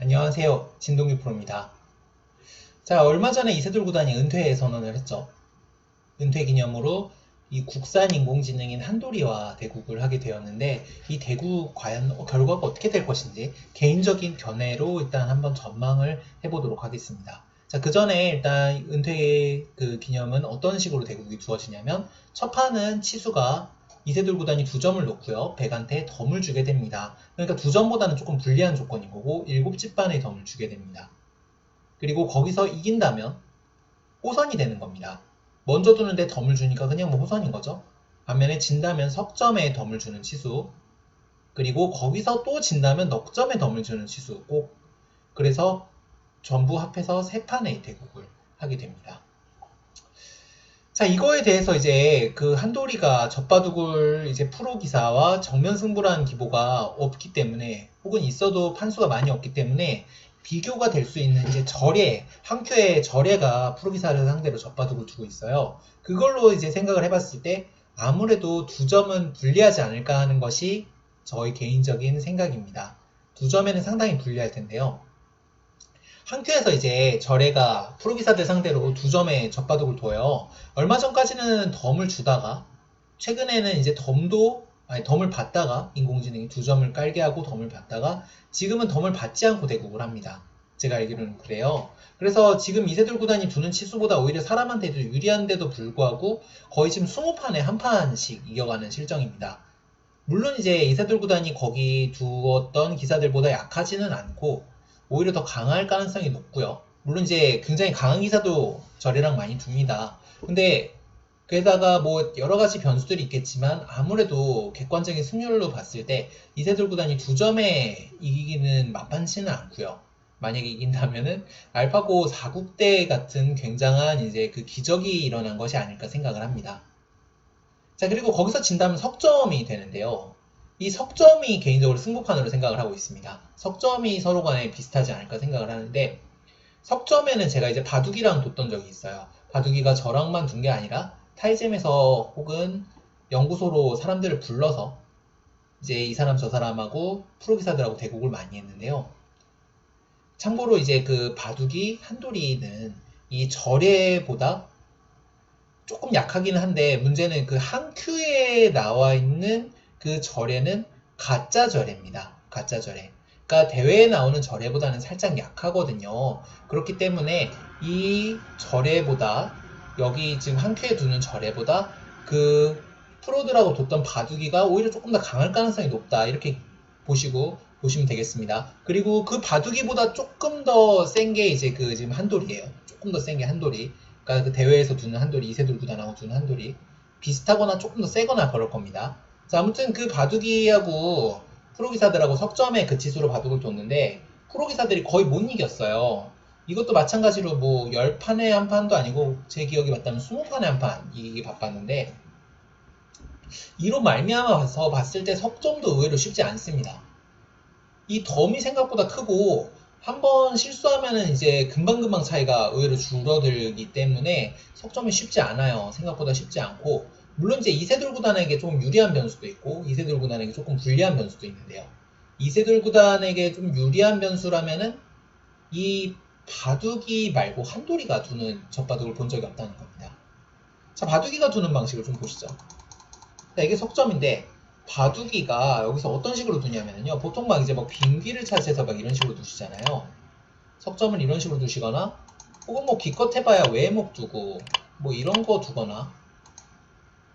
안녕하세요. 진동규 프로입니다. 자, 얼마 전에 이세돌 구단이 은퇴 선언을 했죠. 은퇴 기념으로 이 국산 인공지능인 한도리와 대국을 하게 되었는데 이 대국 과연 결과가 어떻게 될 것인지 개인적인 견해로 일단 한번 전망을 해보도록 하겠습니다. 자, 그 전에 일단 은퇴 그 기념은 어떤 식으로 대국이 두어지냐면 첫 판은 치수가 이세돌 구단이 두 점을 놓고요. 백한테 덤을 주게 됩니다. 그러니까 두 점보다는 조금 불리한 조건인 거고 일곱 집반의 덤을 주게 됩니다. 그리고 거기서 이긴다면 호선이 되는 겁니다. 먼저 두는데 덤을 주니까 그냥 뭐 호선인 거죠. 반면에 진다면 석점에 덤을 주는 치수 그리고 거기서 또 진다면 넉점에 덤을 주는 치수 꼭 그래서 전부 합해서 세 판의 대국을 하게 됩니다. 자, 이거에 대해서 이제 그 한도리가 젖바둑을 이제 프로 기사와 정면 승부라는 기보가 없기 때문에 혹은 있어도 판수가 많이 없기 때문에 비교가 될 수 있는 이제 절에 한 큐의 절에가 프로 기사를 상대로 젖바둑을 두고 있어요. 그걸로 이제 생각을 해봤을 때 아무래도 두 점은 불리하지 않을까 하는 것이 저의 개인적인 생각입니다. 두 점에는 상당히 불리할 텐데요. 한 큐에서 이제 절에가 프로기사들 상대로 두 점의 젖바둑을 둬요. 얼마 전까지는 덤을 주다가 최근에는 이제 덤도 아니 덤을 받다가 인공지능이 두 점을 깔게 하고 덤을 받다가 지금은 덤을 받지 않고 대국을 합니다. 제가 알기로는 그래요. 그래서 지금 이세돌 구단이 두는 치수보다 오히려 사람한테도 유리한데도 불구하고 거의 지금 20판에 한 판씩 이겨가는 실정입니다. 물론 이제 이세돌 구단이 거기 두었던 기사들보다 약하지는 않고 오히려 더 강할 가능성이 높고요. 물론 이제 굉장히 강한 기사도 저래랑 많이 둡니다. 근데 게다가 뭐 여러 가지 변수들이 있겠지만 아무래도 객관적인 승률로 봤을 때 이세돌 구단이 두 점에 이기기는 만만치는 않고요. 만약에 이긴다면은 알파고 4국대 같은 굉장한 이제 그 기적이 일어난 것이 아닐까 생각을 합니다. 자 그리고 거기서 진다면 석점이 되는데요. 이 석점이 개인적으로 승부판으로 생각을 하고 있습니다. 석점이 서로 간에 비슷하지 않을까 생각을 하는데 석점에는 제가 이제 바둑이랑 뒀던 적이 있어요. 바둑이가 저랑만 둔 게 아니라 타이잼에서 혹은 연구소로 사람들을 불러서 이제 이 사람 저 사람하고 프로기사들하고 대국을 많이 했는데요. 참고로 이제 그 바둑이 한돌이는 이 절에보다 조금 약하기는 한데 문제는 그 한 큐에 나와 있는 그 절에는 가짜 절입니다. 가짜 절에. 그러니까 대회에 나오는 절에보다는 살짝 약하거든요. 그렇기 때문에 이 절에보다 여기 지금 한 큐에 두는 절에보다 그 프로들하고 뒀던 바둑이가 오히려 조금 더 강할 가능성이 높다. 이렇게 보시고 보시면 되겠습니다. 그리고 그 바둑이보다 조금 더 센 게 이제 그 지금 한돌이에요. 조금 더 센 게 한돌이. 그러니까 그 대회에서 두는 한돌이, 이세돌 구단하고 두는 한돌이. 비슷하거나 조금 더 세거나 그럴 겁니다. 자, 아무튼 그 바둑이하고 프로기사들하고 석점에 그 치수로 바둑을 뒀는데 프로기사들이 거의 못 이겼어요. 이것도 마찬가지로 뭐 10판에 한 판도 아니고 제 기억이 맞다면 20판에 한 판 이기기 바빴는데 이로 말미암아서 봤을 때 석점도 의외로 쉽지 않습니다. 이 덤이 생각보다 크고 한번 실수하면은 이제 금방금방 차이가 의외로 줄어들기 때문에 석점이 쉽지 않아요. 생각보다 쉽지 않고 물론 이제 이세돌 구단에게 좀 유리한 변수도 있고 이세돌 구단에게 조금 불리한 변수도 있는데요. 이세돌 구단에게 좀 유리한 변수라면은 이 바둑이 말고 한돌이가 두는 젖바둑을 본 적이 없다는 겁니다. 자, 바둑이가 두는 방식을 좀 보시죠. 자, 이게 석점인데 바둑이가 여기서 어떤 식으로 두냐면요. 보통 막 이제 막 빈귀를 차지해서 막 이런 식으로 두시잖아요. 석점을 이런 식으로 두시거나 혹은 뭐 기껏 해봐야 외목 두고 뭐 이런 거 두거나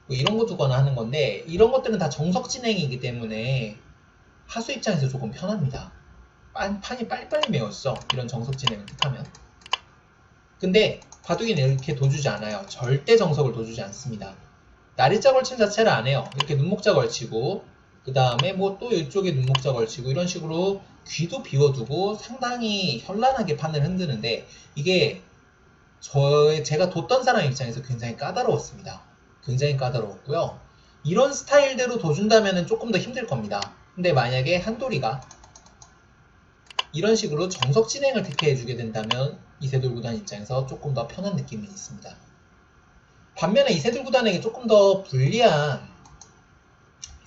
뭐 이런 거 두거나 하는 건데 이런 것들은 다 정석 진행이기 때문에 하수 입장에서 조금 편합니다. 판, 판이 빨리빨리 메웠어. 이런 정석 진행을 택하면. 근데 바둑이는 이렇게 둬주지 않아요. 절대 정석을 둬주지 않습니다. 나리자 걸침 자체를 안 해요. 이렇게 눈목자 걸치고 그 다음에 뭐 또 이쪽에 눈목자 걸치고 이런 식으로 귀도 비워두고 상당히 현란하게 판을 흔드는데 이게 저 제가 뒀던 사람 입장에서 굉장히 까다로웠습니다. 굉장히 까다로웠고요. 이런 스타일대로 둬준다면 조금 더 힘들 겁니다. 근데 만약에 한돌이가 이런 식으로 정석 진행을 택해주게 된다면 이세돌 구단 입장에서 조금 더 편한 느낌이 있습니다. 반면에 이세돌 구단에게 조금 더 불리한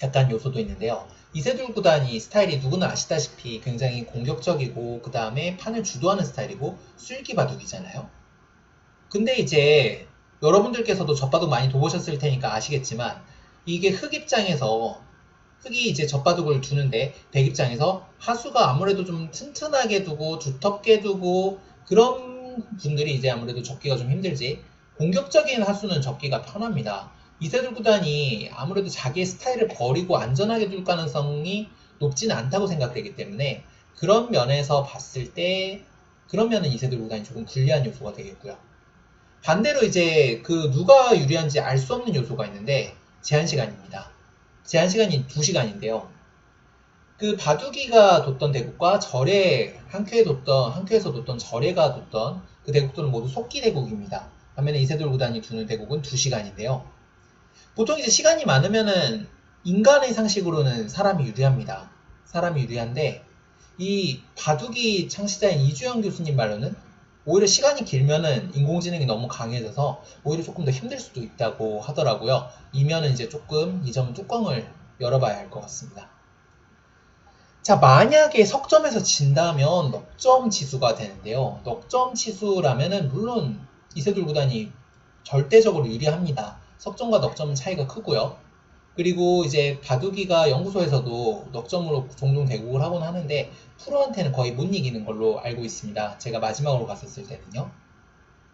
약간 요소도 있는데요. 이세돌 구단이 스타일이 누구나 아시다시피 굉장히 공격적이고 그 다음에 판을 주도하는 스타일이고 술기 바둑이잖아요. 근데 이제 여러분들께서도 젖바둑 많이 둬보셨을 테니까 아시겠지만 이게 흑 입장에서 흑이 이제 젖바둑을 두는데 백 입장에서 하수가 아무래도 좀 튼튼하게 두고 두텁게 두고 그런 분들이 이제 아무래도 접기가 좀 힘들지 공격적인 하수는 접기가 편합니다. 이세돌 구단이 아무래도 자기의 스타일을 버리고 안전하게 둘 가능성이 높지는 않다고 생각되기 때문에 그런 면에서 봤을 때 그러면은 이세돌 구단이 조금 불리한 요소가 되겠고요. 반대로 이제 그 누가 유리한지 알 수 없는 요소가 있는데 제한 시간입니다. 제한 시간이 2시간인데요. 그 바둑이가 뒀던 대국과 절에 한 큐에 뒀던 한 큐에서 뒀던 절에가 뒀던 그 대국들은 모두 속기 대국입니다. 반면에 이세돌 구단이 두는 대국은 2시간인데요. 보통 이제 시간이 많으면은 인간의 상식으로는 사람이 유리합니다. 사람이 유리한데 이 바둑이 창시자인 이주영 교수님 말로는 오히려 시간이 길면은 인공지능이 너무 강해져서 오히려 조금 더 힘들 수도 있다고 하더라고요. 이면은 이제 조금 이 점 뚜껑을 열어봐야 할 것 같습니다. 자, 만약에 석점에서 진다면 넉점 치수가 되는데요. 넉점 치수라면은 물론 이세돌 구단이 절대적으로 유리합니다. 석점과 넉점은 차이가 크고요. 그리고 이제 바둑이가 연구소에서도 넉점으로 종종 대국을 하곤 하는데 프로한테는 거의 못 이기는 걸로 알고 있습니다. 제가 마지막으로 갔었을 때는요.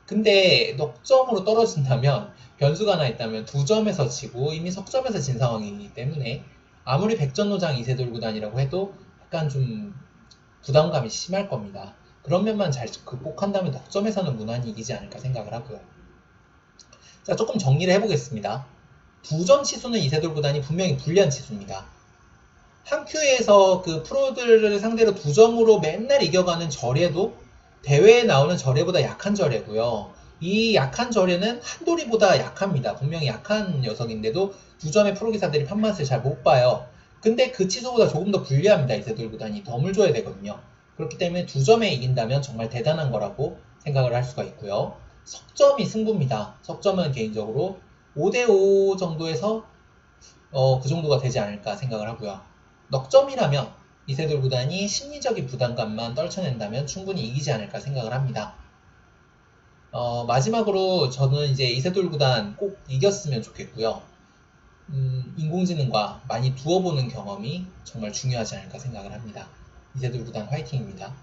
근데 넉점으로 떨어진다면 변수가 하나 있다면 두 점에서 지고 이미 석점에서 진 상황이기 때문에 아무리 백전노장 이세돌 구단이라고 해도 약간 좀 부담감이 심할 겁니다. 그런 면만 잘 극복한다면 넉점에서는 무난히 이기지 않을까 생각을 하고요. 자, 조금 정리를 해보겠습니다. 두점 치수는 이세돌 구단이 분명히 불리한 치수입니다. 한 큐에서 그 프로들을 상대로 두 점으로 맨날 이겨가는 절에도 대회에 나오는 절에보다 약한 절에고요. 이 약한 절에는 한돌이보다 약합니다. 분명히 약한 녀석인데도 두 점의 프로기사들이 판맛을 잘 못 봐요. 근데 그 치수보다 조금 더 불리합니다. 이세돌 구단이 덤을 줘야 되거든요. 그렇기 때문에 두 점에 이긴다면 정말 대단한 거라고 생각을 할 수가 있고요. 석점이 승부입니다. 석점은 개인적으로 5대5 정도에서 어, 그 정도가 되지 않을까 생각을 하고요. 넉점이라면 이세돌 구단이 심리적인 부담감만 떨쳐낸다면 충분히 이기지 않을까 생각을 합니다. 어, 마지막으로 저는 이제 이세돌 구단 꼭 이겼으면 좋겠고요. 음, 인공지능과 많이 두어보는 경험이 정말 중요하지 않을까 생각을 합니다. 이세돌 구단 화이팅입니다.